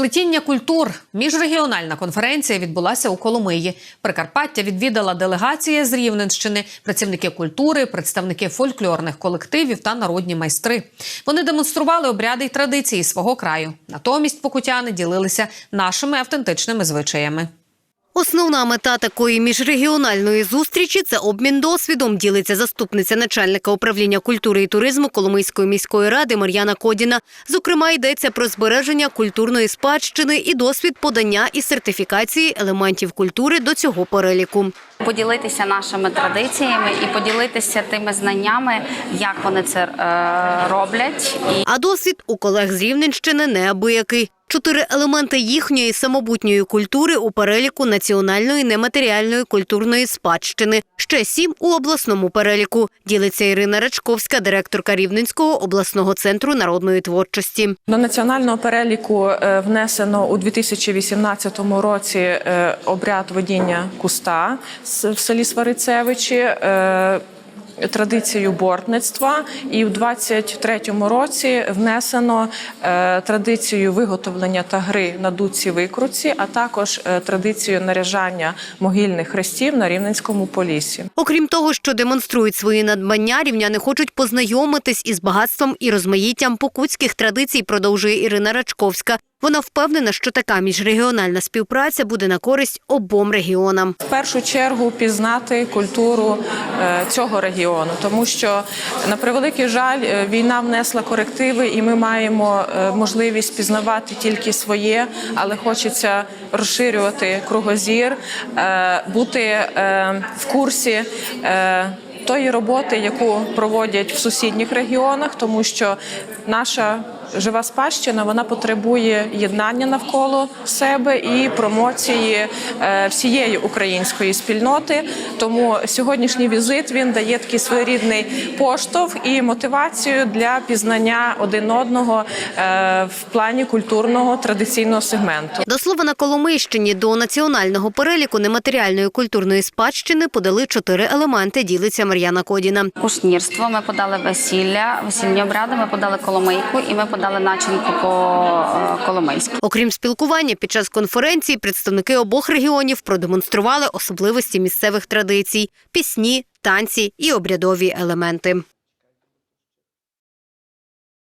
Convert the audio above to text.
Сплетіння культур. Міжрегіональна конференція відбулася у Коломиї. Прикарпаття відвідала делегація з Рівненщини, працівники культури, представники фольклорних колективів та народні майстри. Вони демонстрували обряди й традиції свого краю. Натомість покутяни ділилися нашими автентичними звичаями. Основна мета такої міжрегіональної зустрічі це обмін досвідом. Ділиться заступниця начальника управління культури і туризму Коломийської міської ради Мар'яна Кодіна. Зокрема, йдеться про збереження культурної спадщини і досвід подання і сертифікації елементів культури до цього переліку. поділитися нашими традиціями і поділитися тими знаннями, як вони це е, роблять. А досвід у колег з Рівненщини неабиякий. Чотири елементи їхньої самобутньої культури у переліку національної нематеріальної культурної спадщини. Ще сім у обласному переліку. Ділиться Ірина Рачковська, директорка Рівненського обласного центру народної творчості. До національного переліку е, внесено у 2018 році е, обряд водіння куста в селі Сварицевичі. Традицію бортництва, і в 23-му році внесено е, традицію виготовлення та гри на дудці викрутці, а також е, традицію наряжання могильних хрестів на Рівненському полісі. Окрім того, що демонструють свої надбання, рівняни хочуть познайомитись із багатством і розмаїттям покутських традицій, продовжує Ірина Рачковська. Вона впевнена, що така міжрегіональна співпраця буде на користь обом регіонам. В першу чергу пізнати культуру е, цього регіону, тому що на превеликий жаль, е, війна внесла корективи, і ми маємо е, можливість пізнавати тільки своє, але хочеться розширювати кругозір, бути в курсі. Тої роботи, яку проводять в сусідніх регіонах, тому що наша жива спадщина вона потребує єднання навколо себе і промоції е, всієї української спільноти. Тому сьогоднішній візит він дає такий своєрідний поштовх і мотивацію для пізнання один одного е, в плані культурного традиційного сегменту. До слова, на Коломийщині до національного переліку нематеріальної культурної спадщини подали чотири елементи. Ділиться Мар'яна Кодіна. кушнірство ми подали весілля, весільні обряди, ми подали коломийку і ми подали начинку по е, коломийськи. Окрім спілкування, під час конференції представники обох регіонів продемонстрували особливості місцевих традицій, пісні, танці і обрядові елементи.